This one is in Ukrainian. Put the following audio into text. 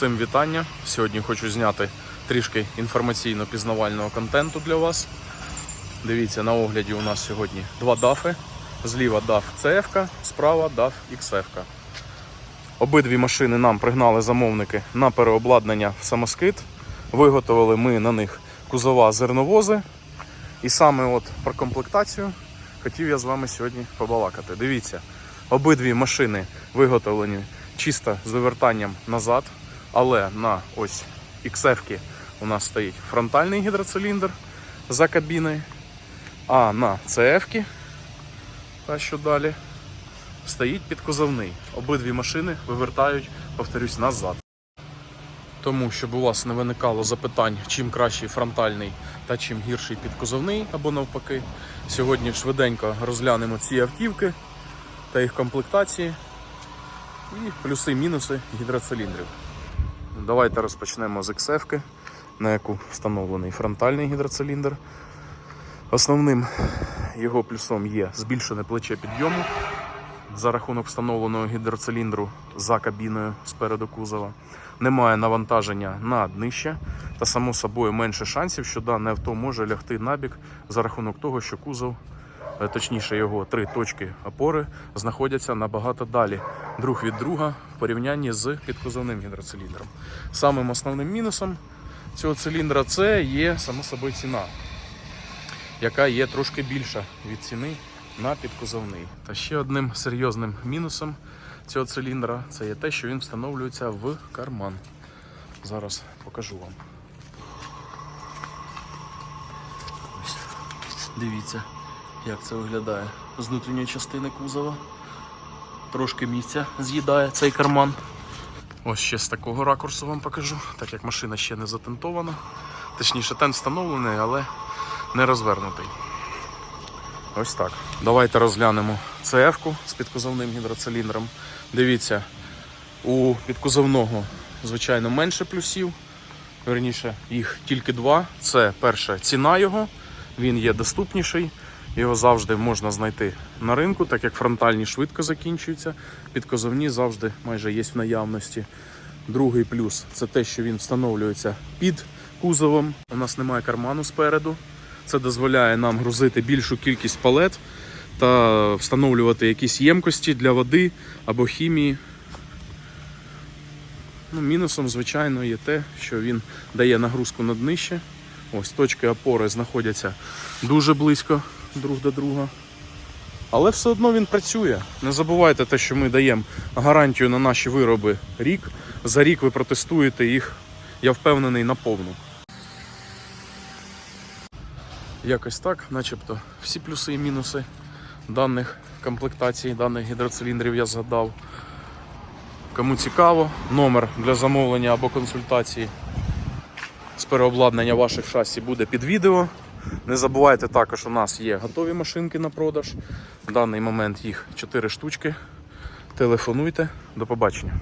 Всім вітання. Сьогодні хочу зняти трішки інформаційно-пізнавального контенту для вас. Дивіться, на огляді у нас сьогодні два дафи. Зліва DAF CF, справа DAF XF. Обидві машини нам пригнали замовники на переобладнання в самоскид. Виготовили ми на них кузова зерновози. І саме от про комплектацію хотів я з вами сьогодні побалакати. Дивіться, обидві машини виготовлені чисто з вивертанням назад, але на ось XF у нас стоїть фронтальний гідроциліндр за кабіною, а на CF, та що далі, стоїть підкузовний. Обидві машини вивертають, повторюсь, назад. Тому, щоб у вас не виникало запитань, чим кращий фронтальний та чим гірший підкузовний або навпаки, сьогодні швиденько розглянемо ці автівки та їх комплектації і плюси-мінуси гідроциліндрів. Давайте розпочнемо з XF, на яку встановлений фронтальний гідроциліндр. Основним його плюсом є збільшене плече підйому за рахунок встановленого гідроциліндру за кабіною спереду кузова. Немає навантаження на днище та, само собою, менше шансів, що дане авто може лягти набік за рахунок того, що кузов, точніше його три точки опори, знаходяться набагато далі друг від друга в порівнянні з підкузовним гідроциліндром. Самим основним мінусом цього циліндра це є само собою ціна яка є трошки більша від ціни на підкузовний. Та ще одним серйозним мінусом цього циліндра це є те, що він встановлюється в карман. Зараз покажу вам. Дивіться, як це виглядає з внутрішньої частини кузова. Трошки місця з'їдає цей карман. Ось ще з такого ракурсу вам покажу, так як машина ще не затентована. Точніше, тент встановлений, але не розвернутий. Ось так. Давайте розглянемо CF-ку з підкузовним гідроциліндром. Дивіться, у підкузовного, звичайно, менше плюсів. Верніше, їх тільки два. Це перше ціна його, він є доступніший. Його завжди можна знайти на ринку, так як фронтальні швидко закінчуються. Підкозовні завжди майже є в наявності. Другий плюс це те, що він встановлюється під кузовом. У нас немає карману спереду. Це дозволяє нам грузити більшу кількість палет та встановлювати якісь ємкості для води або хімії. Ну, мінусом, звичайно, є те, що він дає нагрузку на днище. Ось точки опори знаходяться дуже близько друг до друга. Але все одно він працює. Не забувайте те, що ми даємо гарантію на наші вироби рік. За рік ви протестуєте їх, я впевнений, наповну. Якось так, начебто всі плюси і мінуси даних комплектацій, даних гідроциліндрів я згадав. Кому цікаво, номер для замовлення або консультації з переобладнання ваших шасі буде під відео. Не забувайте також, у нас є готові машинки на продаж. В даний момент їх 4 штучки. Телефонуйте. До побачення.